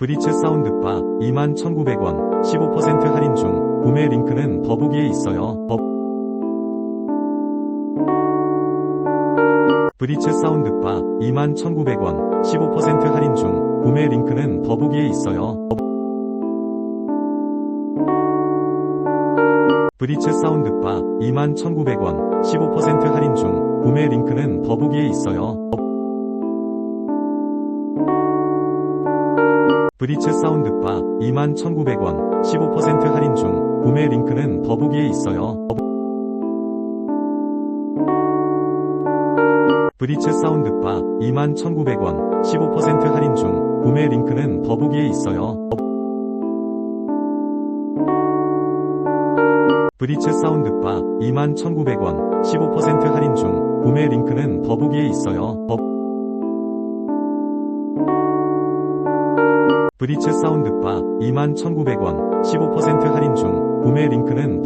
브리츠 사운드바 21,900원 15% 할인 중 구매 링크는 더보기에 있어요. 더... 브리츠 사운드바 21,900원 15% 할인 중 구매 링크는 더보기에 있어요. 더... 브리츠 사운드바 21,900원 15% 할인 중 구매 링크는 더보기에 있어요. 더... 브리츠 사운드바 21,900원 15% 할인 중 구매 링크는 더보기에 있어요. 더... 브리츠 사운드바 21,900원 15% 할인 중 구매 링크는 더보기에 있어요. 더... 브리츠 사운드바 21,900원 15% 할인 중 구매 링크는 더보기에 있어요. 브리츠 사운드바 21,900원 15% 할인 중 구매 링크는